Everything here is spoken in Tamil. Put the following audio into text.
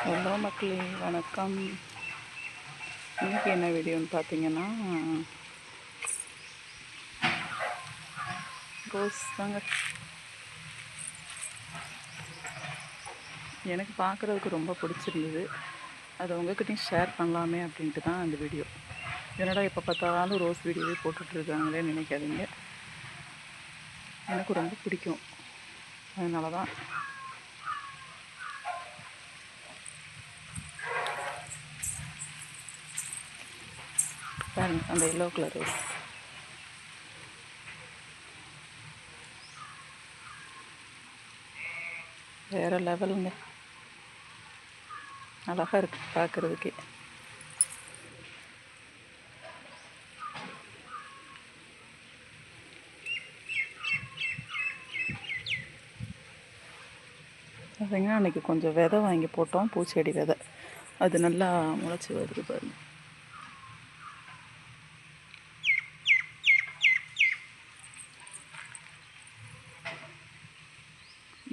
ஹலோ மக்களே வணக்கம். இன்னைக்கு என்ன வீடியோன்னு பார்த்தீங்கன்னா ரோஸ் தாங்க. எனக்கு பார்க்குறதுக்கு ரொம்ப பிடிச்சிருந்தது. அதை உங்ககிட்டையும் ஷேர் பண்ணலாமே அப்படின்ட்டு தான் அந்த வீடியோ. என்னடா எப்போ பார்த்தாலும் ரோஸ் வீடியோவே போட்டுட்ருக்காங்களே நினைக்காதீங்க. எனக்கு ரொம்ப பிடிக்கும். அதனால தான் பாருங்க அந்த எல்லோ கலர் ரோஸ் வேற லெவலுங்க அழகாக இருக்கு பார்க்குறதுக்கே பார்த்தீங்கன்னா அன்றைக்கி கொஞ்சம் விதை வாங்கி போட்டோம் பூச்செடி விதை. அது நல்லா முளைச்சி வருது பாருங்கள்